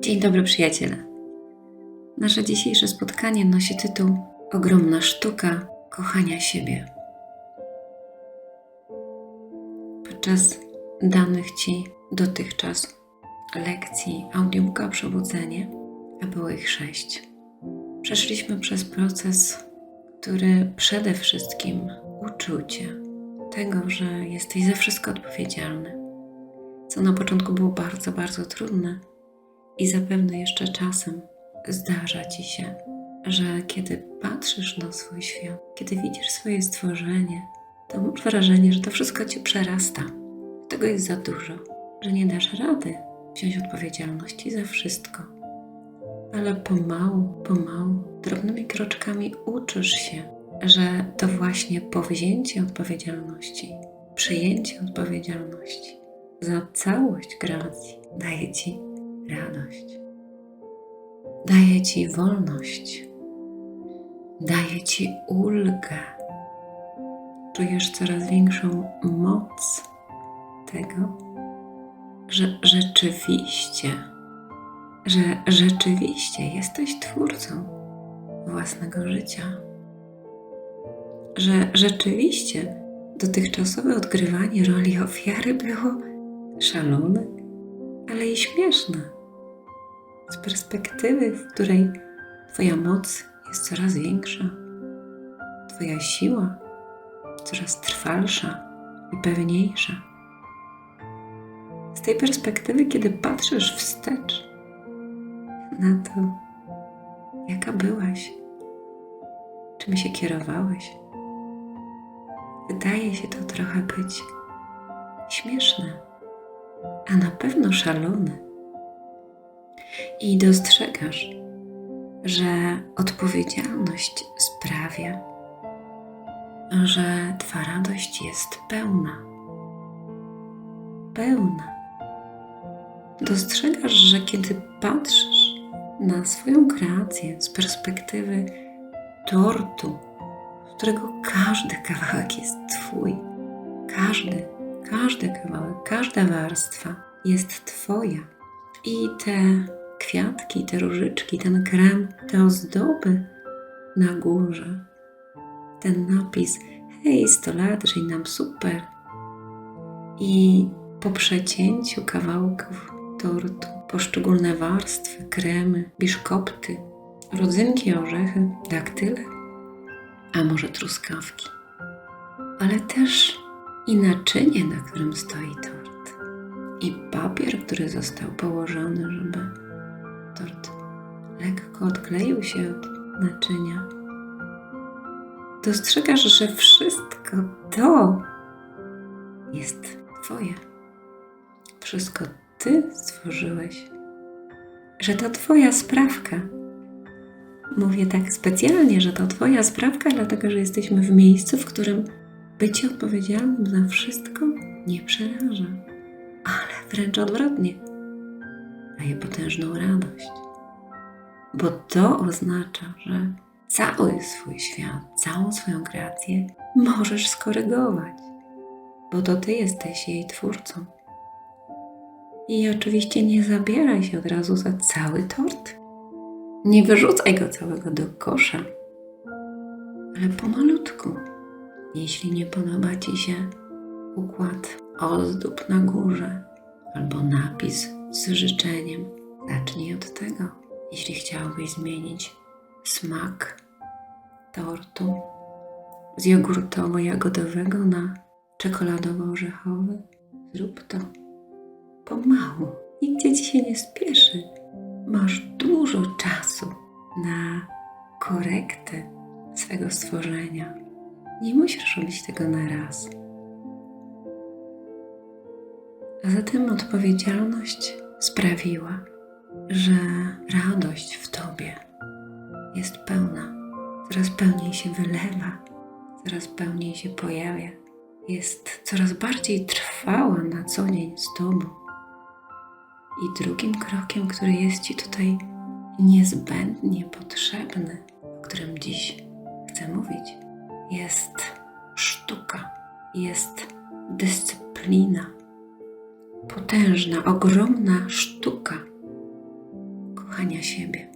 Dzień dobry, przyjaciele. Nasze dzisiejsze spotkanie nosi tytuł Ogromna sztuka kochania siebie. Podczas danych Ci dotychczas lekcji audiobooka Przebudzenie, a było ich sześć, przeszliśmy przez proces, który przede wszystkim uczył Cię tego, że jesteś za wszystko odpowiedzialny, co na początku było bardzo, bardzo trudne i zapewne jeszcze czasem zdarza ci się, że kiedy patrzysz na swój świat, kiedy widzisz swoje stworzenie, to masz wrażenie, że to wszystko cię przerasta. Tego jest za dużo, że nie dasz rady wziąć odpowiedzialności za wszystko. Ale pomału, pomału, drobnymi kroczkami uczysz się, że to właśnie powzięcie odpowiedzialności, przyjęcie odpowiedzialności za całość kreacji daje ci radość. Daje ci wolność. Daje ci ulgę. Czujesz coraz większą moc tego, że rzeczywiście, że rzeczywiście jesteś twórcą własnego życia. Że rzeczywiście dotychczasowe odgrywanie roli ofiary było szalone, ale i śmieszne. Z perspektywy, w której Twoja moc jest coraz większa, Twoja siła coraz trwalsza i pewniejsza. Z tej perspektywy, kiedy patrzysz wstecz na to, jaka byłaś, czym się kierowałeś, wydaje się to trochę być śmieszne a na pewno szalony. I dostrzegasz, że odpowiedzialność sprawia, że Twa radość jest pełna. Pełna. Dostrzegasz, że kiedy patrzysz na swoją kreację z perspektywy tortu, którego każdy kawałek jest Twój, każdy każdy kawałek, każda warstwa jest Twoja. I te kwiatki, te różyczki, ten krem, te ozdoby na górze, ten napis hej, 100 lat, żyj nam super. I po przecięciu kawałków tortu, poszczególne warstwy, kremy, biszkopty, rodzynki, orzechy, daktyle, a może truskawki. Ale też i naczynie, na którym stoi tort, i papier, który został położony, żeby tort lekko odkleił się od naczynia. Dostrzegasz, że wszystko to jest Twoje. Wszystko Ty stworzyłeś, że to Twoja sprawka. Mówię tak specjalnie, że to Twoja sprawka, dlatego że jesteśmy w miejscu, w którym bycie odpowiedzialnym za wszystko nie przeraża, ale wręcz odwrotnie, daje potężną radość. Bo to oznacza, że cały swój świat, całą swoją kreację możesz skorygować, bo to ty jesteś jej twórcą. I oczywiście nie zabieraj się od razu za cały tort. Nie wyrzucaj go całego do kosza, ale pomalutku jeśli nie podoba Ci się układ ozdób na górze albo napis z życzeniem, zacznij od tego. Jeśli chciałbyś zmienić smak tortu z jogurtowo-jagodowego na czekoladowo-orzechowy, zrób to pomału. Nigdzie Ci się nie spieszy. Masz dużo czasu na korektę swego stworzenia nie musisz robić tego na raz. A zatem odpowiedzialność sprawiła, że radość w Tobie jest pełna, coraz pełniej się wylewa, coraz pełniej się pojawia, jest coraz bardziej trwała na co dzień z Tobą. I drugim krokiem, który jest Ci tutaj niezbędnie potrzebny, o którym dziś chcę mówić, jest sztuka, jest dyscyplina, potężna, ogromna sztuka kochania siebie,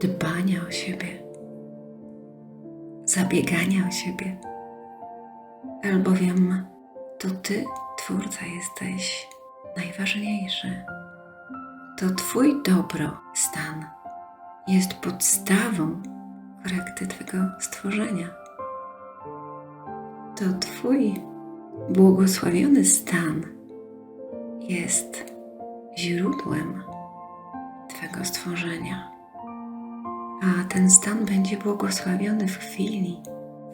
dbania o siebie, zabiegania o siebie, albowiem to Ty, Twórca, jesteś najważniejszy. To Twój dobrostan jest podstawą korekty Twego stworzenia. To Twój błogosławiony stan jest źródłem Twego stworzenia. A ten stan będzie błogosławiony w chwili,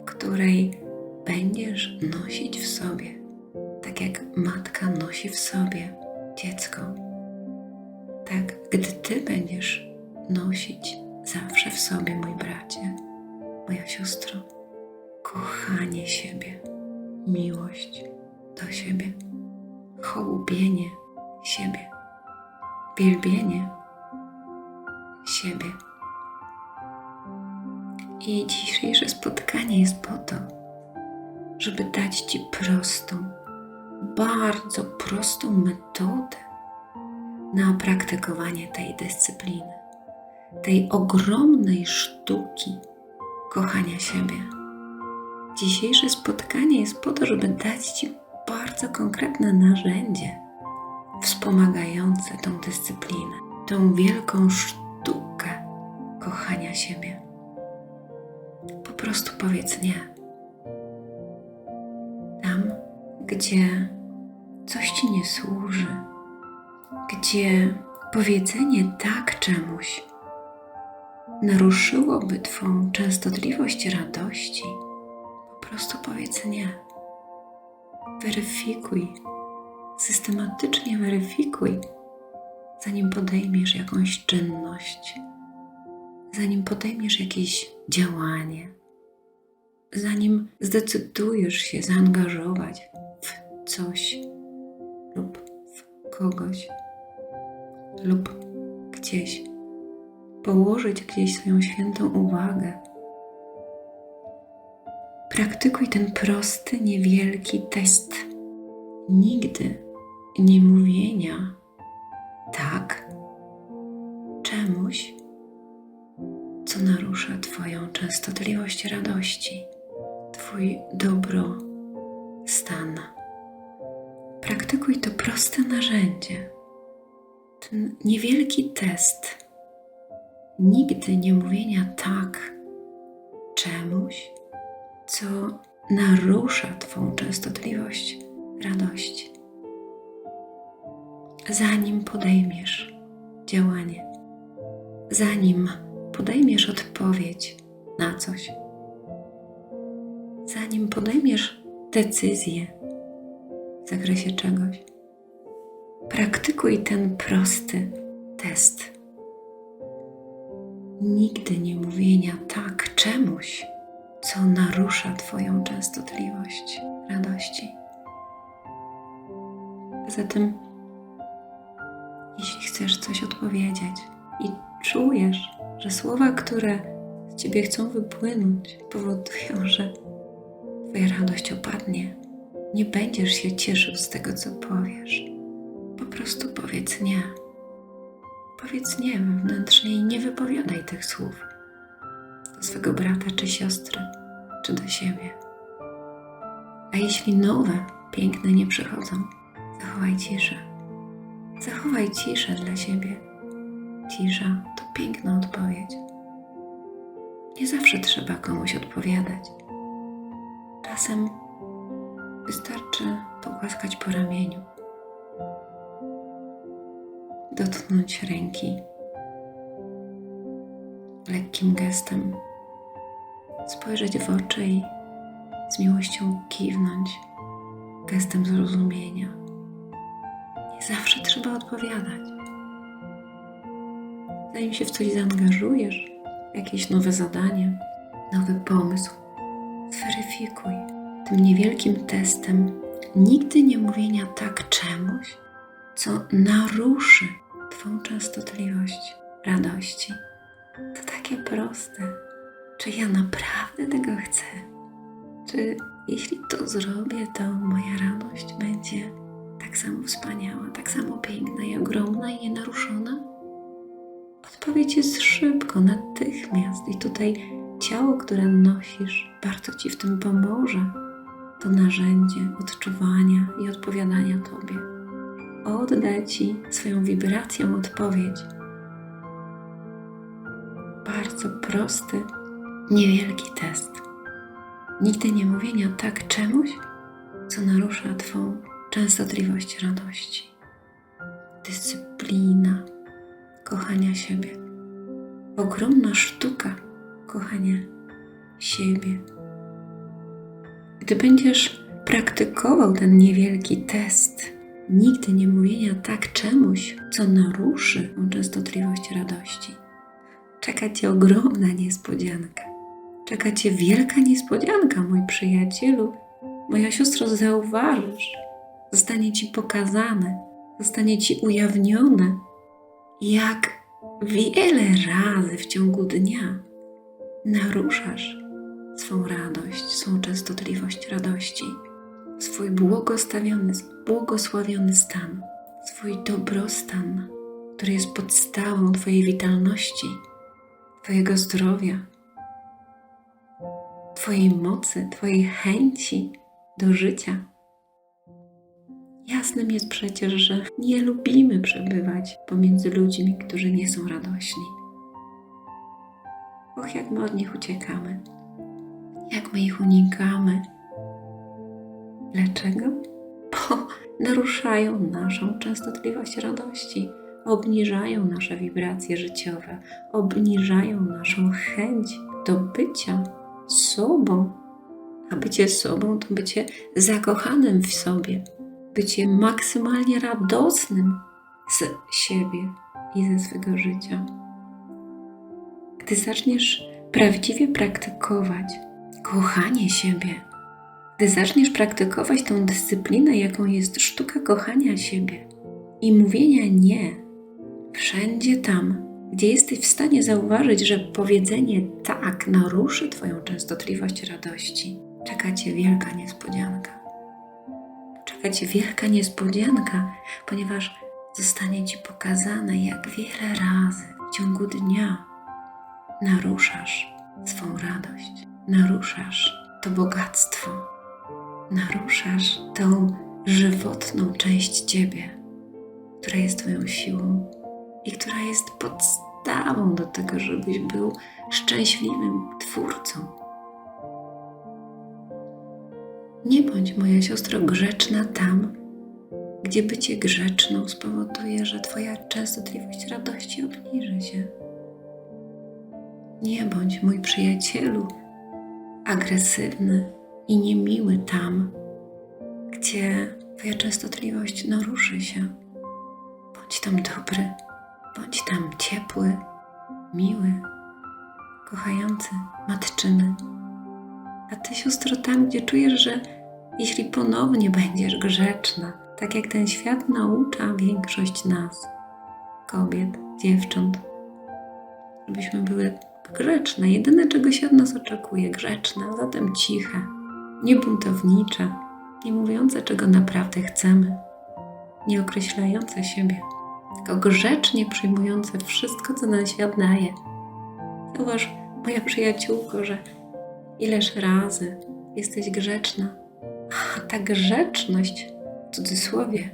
w której będziesz nosić w sobie, tak jak matka nosi w sobie dziecko. Tak, gdy Ty będziesz nosić zawsze w sobie, mój bracie, moja siostro, kochanie siebie, miłość do siebie, hołubienie siebie, wielbienie siebie. I dzisiejsze spotkanie jest po to, żeby dać Ci prostą, bardzo prostą metodę na praktykowanie tej dyscypliny, tej ogromnej sztuki kochania siebie. Dzisiejsze spotkanie jest po to, żeby dać Ci bardzo konkretne narzędzie wspomagające tą dyscyplinę, tą wielką sztukę kochania siebie. Po prostu powiedz nie. Gdzie coś Ci nie służy, gdzie powiedzenie tak czemuś naruszyłoby Twą częstotliwość radości, po prostu powiedz nie. Weryfikuj, systematycznie weryfikuj, zanim podejmiesz jakąś czynność, zanim podejmiesz jakieś działanie, zanim zdecydujesz się zaangażować coś lub w kogoś lub gdzieś, położyć gdzieś swoją świętą uwagę. Praktykuj ten prosty, niewielki test. Nigdy nie mówienia tak czemuś, co narusza Twoją częstotliwość radości, Twój dobro Praktykuj to proste narzędzie, ten niewielki test. Nigdy nie mówienia tak czemuś, co narusza Twą częstotliwość radości. Zanim podejmiesz działanie, zanim podejmiesz odpowiedź na coś, zanim podejmiesz decyzję zakresie czegoś, praktykuj ten prosty test. Nigdy nie mówienia tak czemuś, co narusza Twoją częstotliwość radości. Poza tym, jeśli chcesz coś odpowiedzieć i czujesz, że słowa, które z Ciebie chcą wypłynąć, powodują, że Twoja radość opadnie, nie będziesz się cieszył z tego, co powiesz. Po prostu powiedz nie. Powiedz nie wewnętrznie i nie wypowiadaj tych słów do swego brata czy siostry, czy do siebie. A jeśli nowe, piękne nie przychodzą, zachowaj ciszę. Zachowaj ciszę dla siebie. Cisza to piękna odpowiedź. Nie zawsze trzeba komuś odpowiadać. Czasem wystarczy pogłaskać po ramieniu, dotknąć ręki. Lekkim gestem, spojrzeć w oczy i z miłością kiwnąć. Gestem zrozumienia. Nie zawsze trzeba odpowiadać. Zanim się w coś zaangażujesz, jakieś nowe zadanie, nowy pomysł, zweryfikuj niewielkim testem nigdy nie mówienia tak czemuś, co naruszy Twą częstotliwość radości. To takie proste. Czy ja naprawdę tego chcę? Czy jeśli to zrobię, to moja radość będzie tak samo wspaniała, tak samo piękna i ogromna i nienaruszona? Odpowiedź jest szybko, natychmiast. I tutaj ciało, które nosisz, bardzo ci w tym pomoże. To narzędzie odczuwania i odpowiadania Tobie. Odda Ci swoją wibracją odpowiedź. Bardzo prosty, niewielki test. Nigdy nie mówienia tak czemuś, co narusza Twą częstotliwość radości. Dyscyplina kochania siebie. Ogromna sztuka kochania siebie. Gdy będziesz praktykował ten niewielki test, nigdy nie mówienia tak czemuś, co naruszy tą częstotliwość radości, czeka Cię ogromna niespodzianka. Czeka Cię wielka niespodzianka, mój przyjacielu. Moja siostro, zauważysz, zostanie Ci pokazane, zostanie Ci ujawnione, jak wiele razy w ciągu dnia naruszasz swą radość, swą częstotliwość radości, swój błogosławiony, błogosławiony stan, swój dobrostan, który jest podstawą Twojej witalności, Twojego zdrowia, Twojej mocy, Twojej chęci do życia. Jasnym jest przecież, że nie lubimy przebywać pomiędzy ludźmi, którzy nie są radośni. Och, jak my od nich uciekamy, jak my ich unikamy. Dlaczego? Bo naruszają naszą częstotliwość radości, obniżają nasze wibracje życiowe, obniżają naszą chęć do bycia sobą. A bycie sobą to bycie zakochanym w sobie, bycie maksymalnie radosnym z siebie i ze swego życia. Gdy zaczniesz prawdziwie praktykować kochanie siebie, gdy zaczniesz praktykować tą dyscyplinę, jaką jest sztuka kochania siebie i mówienia nie wszędzie tam, gdzie jesteś w stanie zauważyć, że powiedzenie tak naruszy Twoją częstotliwość radości, czeka Cię wielka niespodzianka. Czeka Cię wielka niespodzianka, ponieważ zostanie Ci pokazane, jak wiele razy w ciągu dnia naruszasz swą radość, naruszasz to bogactwo, naruszasz tą żywotną część Ciebie, która jest Twoją siłą i która jest podstawą do tego, żebyś był szczęśliwym twórcą. Nie bądź, moja siostro, grzeczna tam, gdzie bycie grzeczną spowoduje, że Twoja częstotliwość radości obniży się. Nie bądź, mój przyjacielu, agresywny i niemiły tam, gdzie Twoja częstotliwość naruszy się. Bądź tam dobry, bądź tam ciepły, miły, kochający, matczyny. A Ty, siostro, tam, gdzie czujesz, że jeśli ponownie będziesz grzeczna, tak jak ten świat naucza większość nas, kobiet, dziewcząt, żebyśmy były grzeczne. Jedyne, czego się od nas oczekuje, grzeczne, zatem ciche, niebuntownicze, nie mówiące, czego naprawdę chcemy, nie określające siebie, tylko grzecznie przyjmujące wszystko, co nam świat daje. Zauważ, moja przyjaciółko, że ileż razy jesteś grzeczna, a ta grzeczność, w cudzysłowie,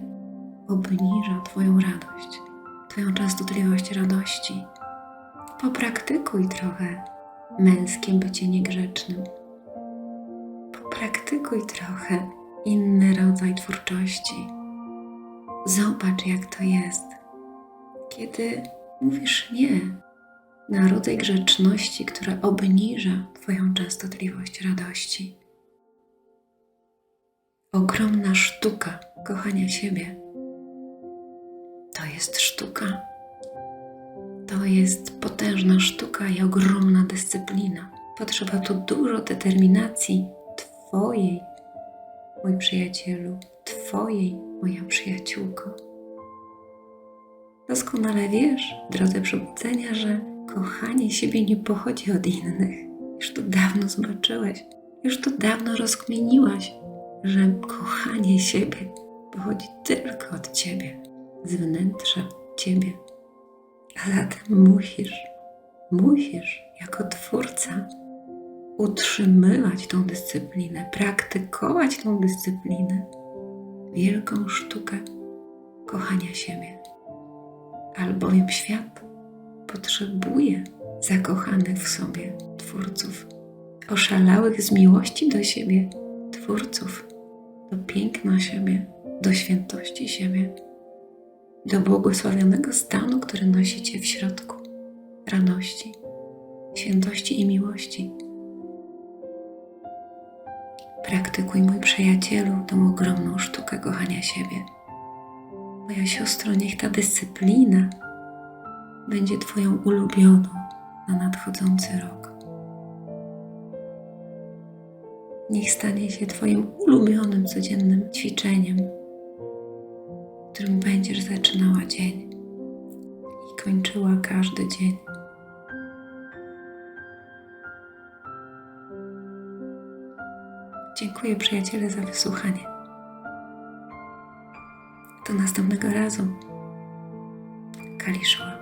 obniża Twoją radość, Twoją częstotliwość radości. Popraktykuj trochę męskie bycie niegrzecznym. Popraktykuj trochę inny rodzaj twórczości. Zobacz, jak to jest, kiedy mówisz nie na rodzaj grzeczności, która obniża Twoją częstotliwość radości. Ogromna sztuka kochania siebie to jest sztuka to jest potężna sztuka i ogromna dyscyplina. Potrzeba tu dużo determinacji Twojej, mój przyjacielu, Twojej, moja przyjaciółko. Doskonale wiesz, drodze przebudzenia, że kochanie siebie nie pochodzi od innych. Już to dawno zobaczyłeś. Już to dawno rozkminiłaś, że kochanie siebie pochodzi tylko od ciebie, z wnętrza ciebie. A zatem musisz, musisz jako twórca utrzymywać tą dyscyplinę, praktykować tą dyscyplinę, wielką sztukę kochania siebie. Albowiem świat potrzebuje zakochanych w sobie twórców, oszalałych z miłości do siebie twórców, do piękna siebie, do świętości siebie, do błogosławionego stanu, który nosicie w środku radości, świętości i miłości. Praktykuj, mój przyjacielu, tą ogromną sztukę kochania siebie. Moja siostro, niech ta dyscyplina będzie Twoją ulubioną na nadchodzący rok. Niech stanie się Twoim ulubionym codziennym ćwiczeniem, którym będziesz zaczynała dzień i kończyła każdy dzień. Dziękuję przyjaciele za wysłuchanie. Do następnego razu. Kaliszoła.